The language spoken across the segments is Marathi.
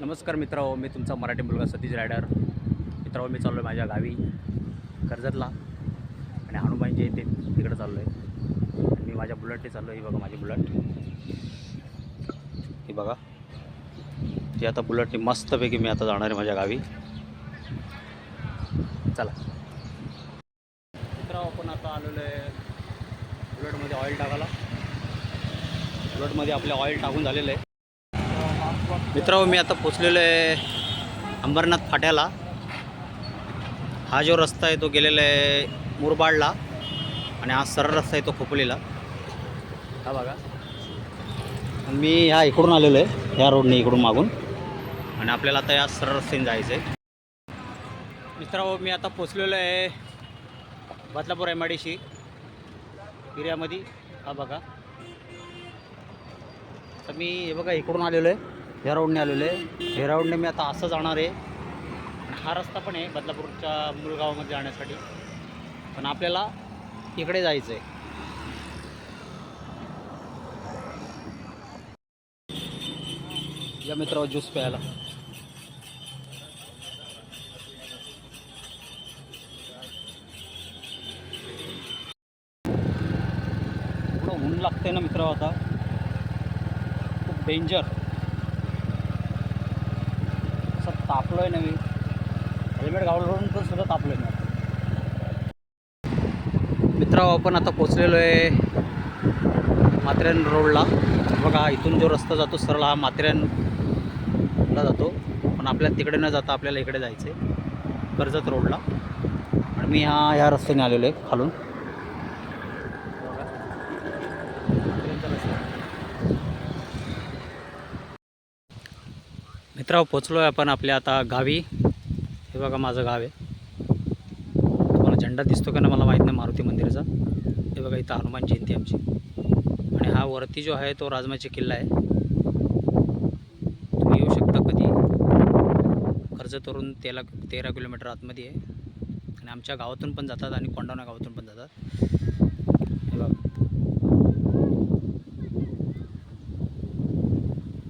नमस्कार मित्रांनो मी तुमचा मराठी मुलगा सतीश रायडर. मित्रांनो मी चाललो आहे माझ्या गावी कर्जतला. आणि हनुमान जयंती तिकडं चाललो आहे आणि मी माझ्या बुलटने चाललो आहे ही बघा माझी बुलट. ही बघा. जी आता बुलटने मस्तपैकी मी आता जाणार आहे माझ्या गावी. चला. मित्रांनो आपण आता आलेलो आहे बुलटमध्ये ऑइल टाकायला. बुलटमध्ये आपले ऑइल टाकून झालेलं आहे. मित्रांनो मी आता पोचलेलो आहे अंबरनाथ फाट्याला. हा जो रस्ता आहे तो गेलेला आहे मुरबाडला आणि हा सरळ रस्ता आहे तो खोपलीला. हा बघा. मी ह्या इकडून आलेलो आहे ह्या रोडने इकडून मागून. आणि आपल्याला आता या सरळ रस्त्याने जायचं आहे. मित्रांनो मी आता पोचलेलो आहे Badlapur M I D C एरियामध्ये. हा बघा. तर मी हे बघा इकडून आलेलो आहे. ह्या रोडने आलेलो आहे. ह्या रोडने मी आता असं जाणार आहे. हा रस्ता पण आहे बदलापूरच्या मुलगावामध्ये जाण्यासाठी. पण आपल्याला इकडे जायचं आहे. या मित्रावर ज्यूस प्यायला. एवढं ऊन लागतंय ना मित्र आता. खूप डेंजर असं तापलो आहे नवीन हेल्मेट घालून पण सुद्धा तापलो आहे मित्रा आपण आता पोचलेलो आहे माथेरान रोडला. बघा इथून जो रस्ता जातो सरळ हा माथेरानला जातो. पण आपल्याला तिकडे न जाता आपल्याला इकडे जायचं आहे कर्जत रोडला. आणि मी हा ह्या रस्त्याने आलेलो आहे खालून. मित्रांनो पोचलो आहे आपण आपल्या आता गावी. हे बघा माझं गाव आहे. तुम्हाला झेंडा दिसतो का ना मला माहीत नाही मारुती मंदिराचा. हे बघा इथं हनुमान जयंती आमची. आणि हा वरती जो आहे तो राजमाची किल्ला आहे. तुम्ही येऊ शकता कधी. कर्जतवरून तेरा तेरा किलोमीटर आतमध्ये आहे. आणि आमच्या गावातून पण जातात आणि कोंडाणा गावातून पण जातात. हे बघा.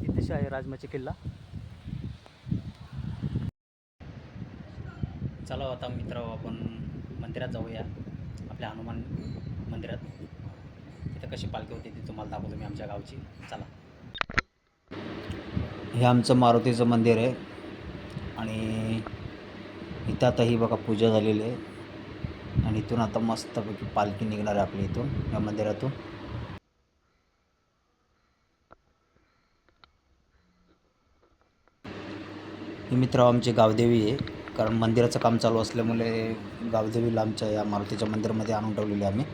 इथेच आहे राजमाची किल्ला. चला हो आता मित्र आपण मंदिरात जाऊया. आपल्या हनुमान मंदिरात. तिथं कशी पालखी होती ती तुम्हाला दाखवतो मी आमच्या गावची. चला. हे आमचं मारुतीचं मंदिर आहे. आणि इथं आता ही बघा पूजा झालेली आहे. आणि इथून आता मस्तपैकी पालखी निघणार आहे आपली इथून या मंदिरातून. ही मित्र आमची गावदेवी आहे. कारण मंदिराचं काम चालू असल्यामुळे गावदेवीला आमच्या या मारुतीच्या मंदिरामध्ये आणून ठेवलेली आहे आम्ही.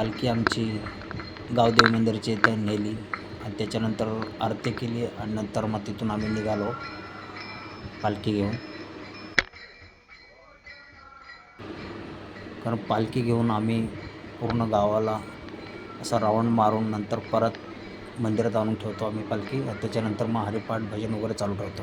पालखी आमची गावदेवी मंदिरच्या इथं नेली आणि त्याच्यानंतर आरती केली आणि नंतर मग तिथून आम्ही निघालो पालखी घेऊन. कारण पालखी घेऊन आम्ही पूर्ण गावाला असा राऊंड मारून नंतर परत मंदिरात आणून ठेवतो आम्ही पालखी आणि त्याच्यानंतर मग हरिपाठ भजन वगैरे चालू ठेवतो.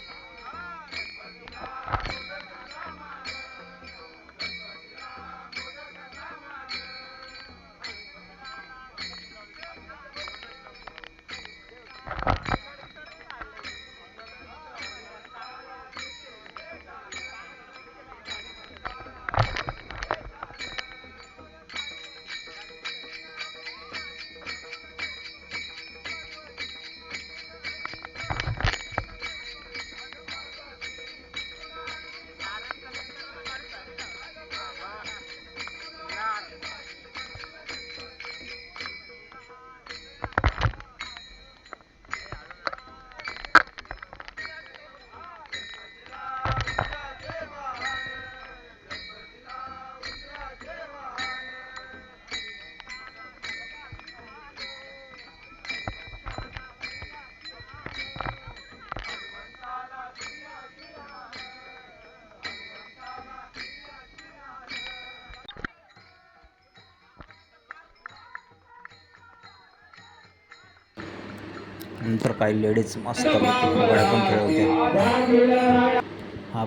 नंतर काही लेडीज मस्त पण खेळत होते हा.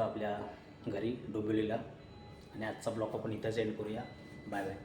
आपल्या घरी डोंबिवलीला आणि आजचा ब्लॉग आपण इथंच एंड करूया. Bye bye